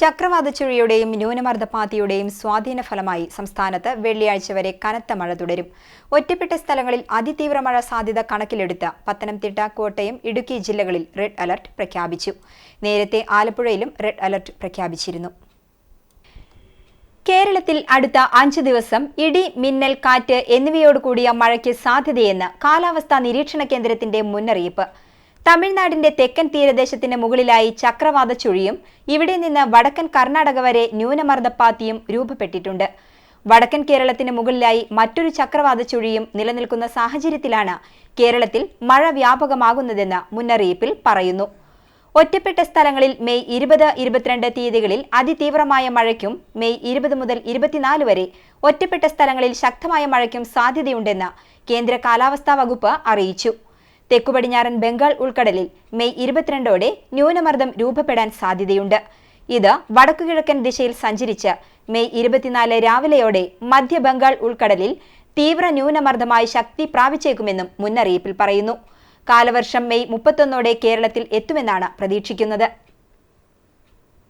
ചക്രവാത ചുഴിയുടെയും ന്യൂനമർദ്ദപാതിയുടെയും സ്വാധീന ഫലമായി സംസ്ഥാനത്ത് വെള്ളിയാഴ്ച വരെ കനത്ത മഴ തുടരും. ഒറ്റപ്പെട്ട സ്ഥലങ്ങളിൽ അതിതീവ്ര മഴ സാധ്യത കണക്കിലെടുത്ത് പത്തനംതിട്ട കോട്ടയം ഇടുക്കി ജില്ലകളിൽ റെഡ് അലർട്ട് പ്രഖ്യാപിച്ചു. നേരത്തെ ആലപ്പുഴയിലും റെഡ് അലർട്ട് പ്രഖ്യാപിച്ചിരുന്നു. കേരളത്തിൽ അടുത്ത അഞ്ച് ദിവസം ഇടി മിന്നൽ കാറ്റ് എന്നിവയോടുകൂടിയ മഴയ്ക്ക് സാധ്യതയെന്ന് കാലാവസ്ഥാ നിരീക്ഷണ കേന്ദ്രത്തിന്റെ മുന്നറിയിപ്പ്. തമിഴ്നാടിന്റെ തെക്കൻ തീരദേശത്തിന് മുകളിലായി ചക്രവാത ചുഴിയും ഇവിടെ നിന്ന് വടക്കൻ കർണാടക വരെ ന്യൂനമർദ്ദപ്പാത്തിയും രൂപപ്പെട്ടിട്ടുണ്ട്. വടക്കൻ കേരളത്തിന് മുകളിലായി മറ്റൊരു ചക്രവാത ചുഴിയും നിലനിൽക്കുന്ന സാഹചര്യത്തിലാണ് കേരളത്തിൽ മഴ വ്യാപകമാകുന്നതെന്ന് മുന്നറിയിപ്പിൽ പറയുന്നു. ഒറ്റപ്പെട്ട സ്ഥലങ്ങളിൽ മെയ് ഇരുപത് ഇരുപത്തിരണ്ട് തീയതികളിൽ അതിതീവ്രമായ മഴയ്ക്കും മെയ് ഇരുപത് മുതൽ ഇരുപത്തിനാല് വരെ ഒറ്റപ്പെട്ട സ്ഥലങ്ങളിൽ ശക്തമായ മഴയ്ക്കും സാധ്യതയുണ്ടെന്ന് കേന്ദ്ര കാലാവസ്ഥാ വകുപ്പ് അറിയിച്ചു. തെക്കു പടിഞ്ഞാറൻ ബംഗാൾ ഉൾക്കടലിൽ മെയ് ഇരുപത്തിരണ്ടോടെ ന്യൂനമർദ്ദം രൂപപ്പെടാൻ സാധ്യതയുണ്ട്. ഇത് വടക്കുകിഴക്കൻ ദിശയിൽ സഞ്ചരിച്ച് മെയ് ഇരുപത്തിനാല് രാവിലെയോടെ മധ്യ ബംഗാൾ ഉൾക്കടലിൽ തീവ്ര ന്യൂനമർദ്ദമായി ശക്തി പ്രാപിച്ചേക്കുമെന്നും മുന്നറിയിപ്പിൽ പറയുന്നു. കാലവർഷം മെയ് മുപ്പത്തൊന്നോടെ കേരളത്തിൽ എത്തുമെന്നാണ് പ്രതീക്ഷിക്കുന്നത്.